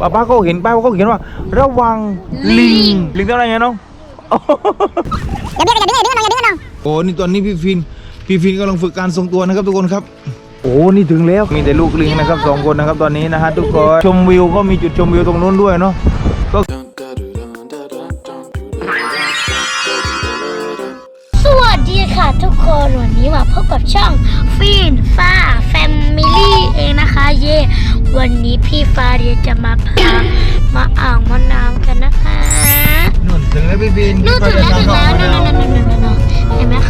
ป้าป้าเขาเห็นป้ายว่าเขาเขียนว่า ระวังลิง ลิงตัวอะไรไงน้องอย่าเบี้ยกันอย่าดื้ออย่าดื้อน้องอย่าดื้อน้องโอ้นี่ตอนนี้พี่ฟิน พี่ฟินกำลังฝึกการทรงตัวนะครับทุกคนครับโอ้นี่ถึงแล้วมีแต่ลูกลิงนะครับสองคนนะครับตอนนี้นะฮะทุกคนชมวิวก็มีจุดชมวิวตรงนู้นด้วยเนาะก็สวัสดีค่ะทุกคนวันนี้มาพบกับช่องฟีนฟ้าแฟมิลี่เองนะคะ เย่ วันนี้พี่ฟ้าเดียจะมาพามาอ่างมะน้ำกันนะคะนู่นถึงแล้วพี่ฟินนู่นถึงแล้วถึงแล้วนู่นนู่นนู่นนู่นนู่นเห็นไหมคะ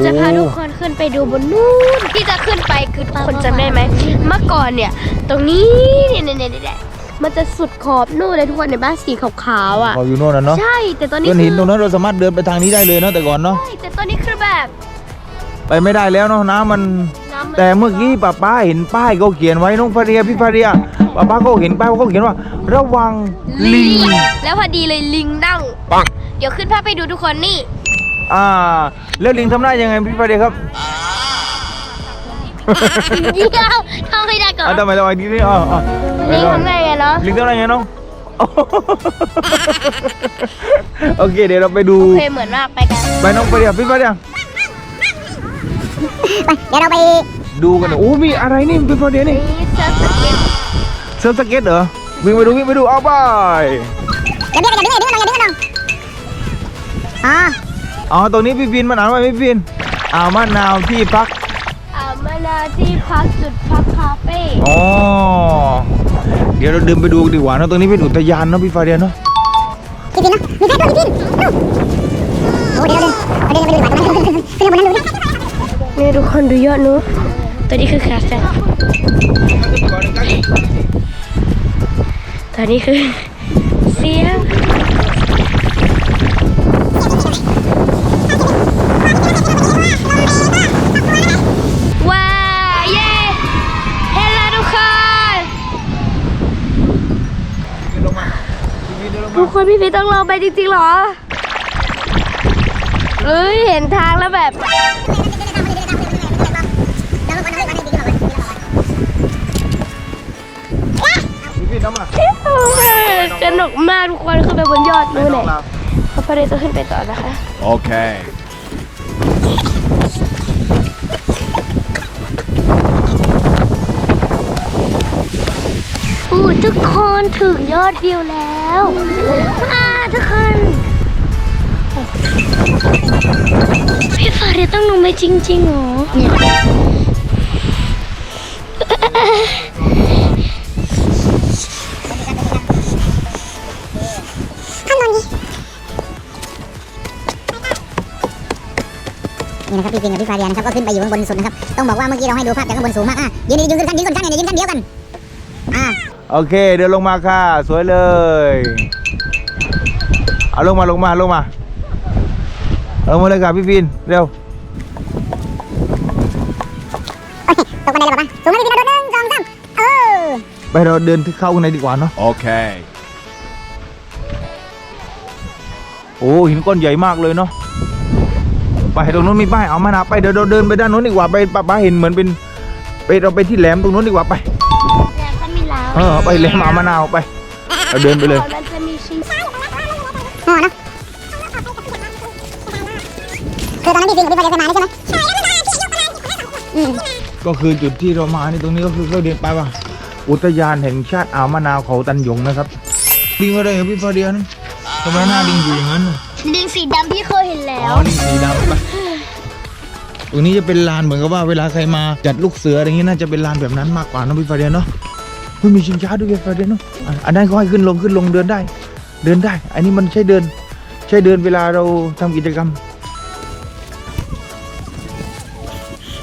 เดี๋ยวเราจะพาทุกคนขึ้นไปดูบนนู้นที่จะขึ้นไปคือทุกคนจำได้ไหมเมื่อก่อนเนี่ย ตรงนี้เนี่ยเนี่ยเนี่ยเนี่ยมันจะสุดขอบนู่นเลยทุกคนในบ้านสีขาวๆอะพออยู่โน่นนะเนาะใช่แต่ตอนนี้ก้อนคืหินตรงนั้นเราสามารถเดินไปทางนี้ได้เลยเนาะแต่ก่อนเนาะใช่แต่ตอนนี้คือแบบ ไปไม่ได้แล้วเนาะน้ำมันน้ำมันแต่เมื่อกี้ป้าป้าเห็นป้ายเขาเขียนไว้น้องฟาเรียพี่ฟาเรียป้าป้าเขาเห็นป้ายว่าเขาเขียนว่า ระวังลิง แล้วพอดีเลยลิงนั่งปังเดี๋ยวขึ้นภาพไปดูทุกคนนี่ อ่า แล้วลิงทำได้ยังไงพี่ฟาเรียครับเดี๋ยวทำไม่ได้ก่อนอะทำไมทำไมทีนี้อ่าอ่าลิงทำได้ไงเนาะลิงทำได้ไงน้องโอเคเดี๋ยวเราไปดูโอเคเหมือนมากไปกันไปน้องฟาเรียพี่ฟาเรียไปเดี๋ยวเราไปดูกันหน่อยโอ้มีอะไรนี่พี่ฟาเรียนี่นี่เซิร์ฟสเก็ตเซิร์ฟสเก็ตเหรอวิ่งไปดูวิ่งไปดูเอาไปอย่าเบี้ยกันอย่าดื้ออย่าดื้อน้องอย่าดื้อน้องอ๋อ อ๋อ ตรงนี้พี่ฟินมันอ่านว่าพี่ฟินอ่าวมะนาวที่พัก อ่ามานาที่พักจุดพักคาเฟ่อ๋อ เดี๋ยวเราเดินไปดูดีกว่าเนอะตรงนี้เป็นอุทยานเนาะพี่ฟาเดียนเนาะพี่ฟิล์มเนาะมีใครตัวพี่ฟิล์มโอ้เดี๋ยวเดินเดินไปดูดีกว่าขึ้นบนนั้นดูดินี่ทุกคนดูยอดนู้นตัวนี้คือคาเฟ่ตัวนี้คือเสียง ฟินเดินลงทุมากคนพี่พีต้องลงไปจริงๆเหรอ เอ้ยเห็นทางแล้วแบบพี่ฟินน้ำมาสนุกมากทุกคนขึ้นไปบนยอดไปนู่นน้เลองยเราพอพอดีจะขึ้นไปต่อนะคะ Okay. อู้ ทุกคนถึงยอดวิวแล้วอาทุกคนพี่ฟาเดียต้องลงไปจริงๆหรอเนี่นะครับพี่ฟิล์มกับพี่ฟาเดียนะครับก็ขึ้นไปอยู่ข้างบนสุดนะครับต้องบอกว่าเมื่อกี้เราให้ดูภาพจากข้างบนสูงมากอะยืนยืนขึ้นกันยืนขึ้นกันเนี่ยยืนกันเดียวกัน โอเค เดินลงมาค่ะ สวยเลย เอาลงมาลงมาลงมาลงมาเลยค่ะพี่ฟินเร็วโอเคตกบันไดเลยป่ะสูงไหมพี่ฟิล์มโดดหนึ่งสองสามเออไปเราเดินเข้าข้างในดีกว่าเนาะ Okay. โอ้หินก้อนใหญ่มากเลยเนาะไปตรงนู้นมีป้ายเอามานาไปเดี๋ยวเราเดินไปด้านนู้นดีกว่าไปป้าป้าเห็นเหมือนเป็นไปเราไปที่แหลมตรงนู้นดีกว่าไปแล้วก็มีลาว เออไปแหลมเอามะนาวไปเราเดินไปเลยตอนนั้นจะมีชิงอ๋อเนาะคือตอนนั้นพี่ฟิล์มกับพี่ฟาเดียเคยมานี่ใช่ไหมใช่แล้วพี่ฟาเดียอยู่ประมาณอืมก็คือจุดที่เรามานี่ตรงนี้ก็คือเขาเดินไปว่าอุทยานแห่งชาติอ่าวมะนาวเขาตันหยงนะครับลิงอะไรครับพี่ฟาเดียนทำไมหน้าลิงอยู่อย่างนั้นน่ะลิงสีดำพี่เคยเห็นแล้อ๋วอลิงสีดำไปตรงนี้จะเป็นลานเหมือนกับว่าเวลาใครมาจัดลูกเสืออะไรอย่างงี้น่าจะเป็นลานแบบนั้นมากกว่านะพี่ฟาเดียนเนาะเฮ้ยมีชิงช้าด้วยพี่ฟเดียนเนาะอันนั้นก็ให้ขึ้นลงขึ้นลงเดินได้ เดินได้ อันนี้มันใช่เดิน ใช่เดินเวลาเราทำกิจกรรม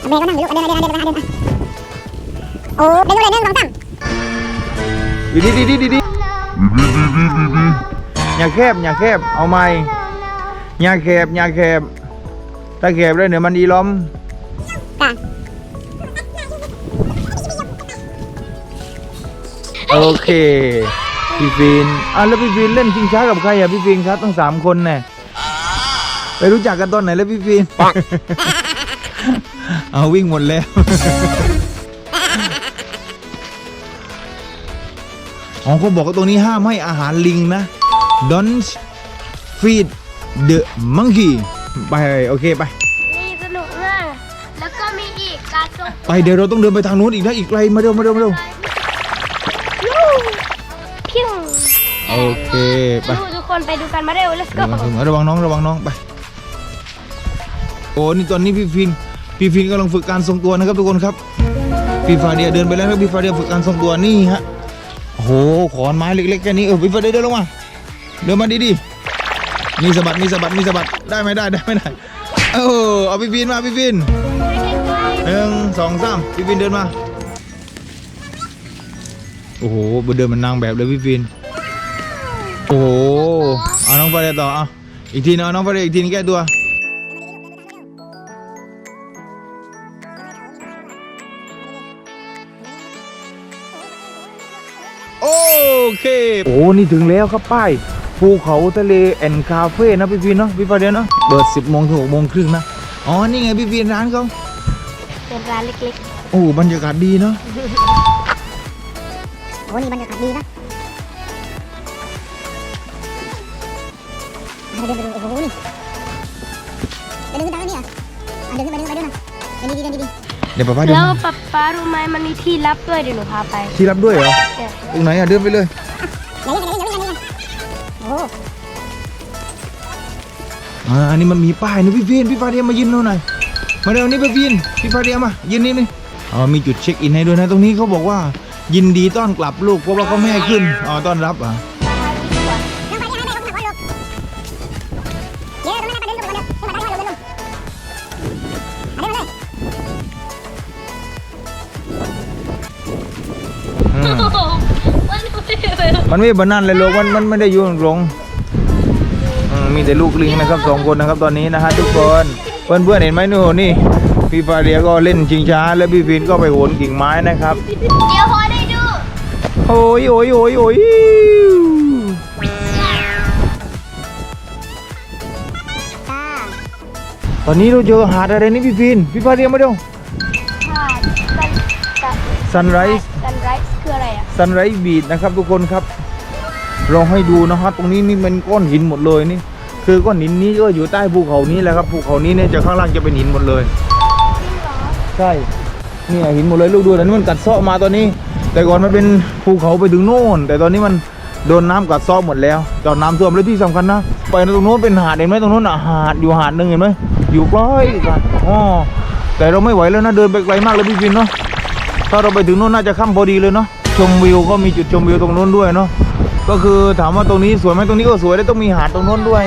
เบย์ก็นั่งอยู่ลูกเดินเดินเดินเดินเดินเดินโอ้เดินอยู่เลยหนึ่งสองสามดีดีดีดีดีดีอย่าแคบอย่าแคบเอาไม่อย่าแคบอย่าแคบถ้าแคบแล้วเดี๋ยวมันอีล้อม โอเค พี่ฟินอะแล้วพี่ฟินเล่นชิงช้ากับใครอะพี่ฟินครับตั้งสามคนแน่ไปรู้จักกันตอนไหนแล้วพี่ฟินเอาวิ่งหมดแล้วอ๋อเขาบอกว่าตรงนี้ห้ามให้อาหารลิงนะ don't feed the monkey ไปโอเคไป นี่สนุกมาก แล้วก็มีอีกการทรงไปเดี๋ยวเราต้องเดินไปทางนู้นอีกนะอีกไกลมาเร็วมาเร็วมาเร็ว โอเคไปดูทุกคนไปดูกันมาเร็ว let's go ระวังระวังน้องระวังน้องไปโอ้นี่ตอนนี้พี่ฟินพี่ฟินกำลังฝึกการทรงตัวนะครับทุกคนครับพี่ฟาเดียเดินไปแล้วครับพี่ฟาเดียฝึกการทรงตัวนี่ฮะโอ้โหขอนไม้เล็กๆแค่นี้เออพี่ฟาเดียเดินลงมาเดินมาดีๆมีสะบัดมีสะบัดมีสะบัดได้ไหมได้ได้ไม่ได้เออเอาพี่ฟินมาพี่ฟินหนึ่งสองสามพี่ฟินเดินมาโอ้โหเดินเหมันนางแบบเลยพี่ฟิน โอ้โหเอาน้องฟาเดียต่อเอาอีกทีนะเอาน้องฟาเดียอีกทีนึงแก้ตัวโอเค โอ้นี่ถึงแล้วครับป้าย ภูเขาทะเลแอนคาเฟ่นะพี่ฟินเนาะพี่ฟาเดียเนาะเปิด 10โมงถึง6โมงครึ่งนะอ๋อนี่ไงพี่ฟินร้านเขาเป็นร้านเล็กโอ้บรรยากาศดีเนาะโอ้นี่บรรยากาศดีนะ เดินไปดูโอ้โหนี่เดินขึ้นทางนี้อะเดินขึ้นไปเดินไปเดินมาเดินดีๆเดินดีเดี๋ยวป้าป้าเดินแล้วป๊าป๊ารู้ไหมมันมีที่ลับด้วยเดี๋ยวหนูพาไปที่รับด้วยเหรอเนี่ยตรงไหนอะเดินไปเลย ๆอย่าเล่นอย่าเล่นอย่าเล่นอย่าเล่นโอ้อ่าอันนี้มันมีป้ายนะพี่ฟินพี่ฟาเดียมายืนหน่อยมาเร็วนี่พี่ฟินพี่ฟาเดียมายืนนี่นี่อ๋อมีจุดเช็คอินให้ด้วยนะตรงนี้เขาบอกว่า ยินดีต้อนกลับลูกเพราะว่าเขาไม่ให้ขึ้นอ๋อต้อนรับอะ มันไม่เป็นมันไม่บานันเลยลูกมันมันไม่ได้อยู่ตรงอืมมีแต่ลูกลิงนะครับสองคนนะครับตอนนี้นะฮะทุกคนเพื่อนเพื่อนๆเห็นไหมนู่นนี่พี่ฟาเดียก็เล่นชิงช้า และพี่ฟินก็ไปโหนกิ่งไม้นะครับเดี๋ยวพอได้ดูโอ้ยโอ้ยโอ้ยโอ้ยจ้าตอนนี้เราเจอหาดอะไรนี่พี่ฟินพี่ฟาเดียมาดูค่ะซันซันไรส์ซันไรส์คืออะไรอะ ซันไรบีดนะครับทุกคนครับลองให้ดูนะครับตรงนี้นี่เป็นก้อนหินหมดเลยนี่ คือก้อนหินนี้ก็อยู่ใต้ภูเขานี้แหละครับภูเขานี้เนี่ยจะข้างล่างจะเป็นหินหมดเลย ใช่เนี่ยหินหมดเลยลูกดูแต่นี่มันกัดเซาะมาตอนนี้ แต่ก่อนมันเป็นภูเขาไปถึงโน่น แต่ตอนนี้มันโดนน้ำกัดเซาะหมดแล้วจอดน้ำท่วมแล้วที่สำคัญนะไปตรงโน้นเป็นหาดเห็นไหมตรงโน้นอะหาดอยู่หาดหนึ่งเห็นไหมอยู่ใกล้กันอ๋อแต่เราไม่ไหวแล้วนะเดินไปไกลมากเลยพี่ฟินเนาะถ้าเราไปถึงโน้นน่าจะค่ำพอดีเลยเนาะ ชมวิวก็มีจุดชมวิวตรงโน้นด้วยเนาะก็คือถามว่าตรงนี้สวยไหมตรงนี้ก็สวยแล้วต้องมีหาดตรงโน้นด้วย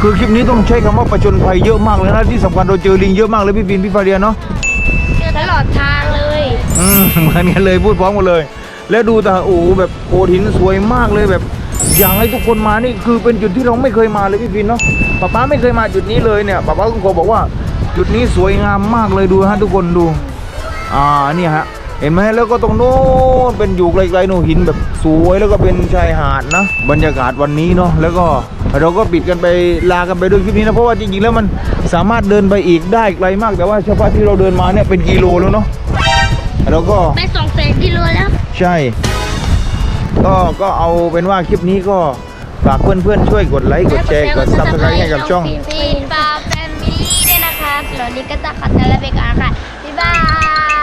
คือคลิปนี้ต้องใช้คำว่าประชนภัยเยอะมากเลยนะที่สำคัญเราเจอลิงเยอะมากเลยพี่ฟินพี่ฟาเดียเนาะเจอตลอดทางเลยอืมเหมือนกันเลยพูดพร้อมกันเลย แล้วดูแต่โอ้โหแบบโขดหินสวยมากเลยแบบ อยากให้ทุกคนมานี่คือเป็นจุดที่เราไม่เคยมาเลยพี่ฟินเนาะป้าป้าไม่เคยมาจุดนี้เลยเนี่ยป้าป้าก็ขอบอกว่า จุดนี้สวยงามมากเลยดูฮะทุกคนดู อ่าเนี่ยฮะ เห็นไหมแล้วก็ตรงโน้นเป็นอยู่ไกลๆโน่นหินแบบสวยแล้วก็เป็นชายหาดนะ บรรยากาศวันนี้เนาะแล้วก็เราก็ปิดกันไปลากันไปด้วยคลิปนี้นะเพราะว่าจริงๆแล้วมันสามารถเดินไปอีกได้ไกลมาก แต่ว่าเฉพาะที่เราเดินมาเนี่ยเป็นกิโลแล้วเนาะแล้วก็ไปสองแสนกิโลแล้วใช่ ก็ก็เอาเป็นว่าคลิปนี้ก็ฝากเพื่อนๆช่วยกดไลค์กดแชร์กดซับสไครต์ให้กับช่องฟีนปาแฟมิลี่ด้วยนะคะสำหรับวันนี้ก็จะขัดแต่ละเบรกก่อนค่ะบ๊ายบาย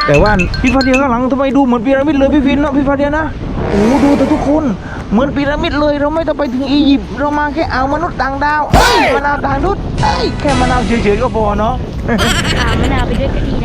แต่ว่าพี่ฟาเดียข้างหลังทำไมดูเหมือนพีระมิดเลยพี่ฟินเนาะพี่ฟาเดียนะโอ้ดูแต่ทุกคนเหมือนพีระมิดเลยเราไม่ต้องไปถึงอียิปต์เรามาแค่อาวมนุษย์ต่างดาวเอ้ยมะนาวต่างดุษเอ้ยแค่มะนาวเฉยๆก็พอเนาะอ่ามะนาวไปด้วยก็ดีนะ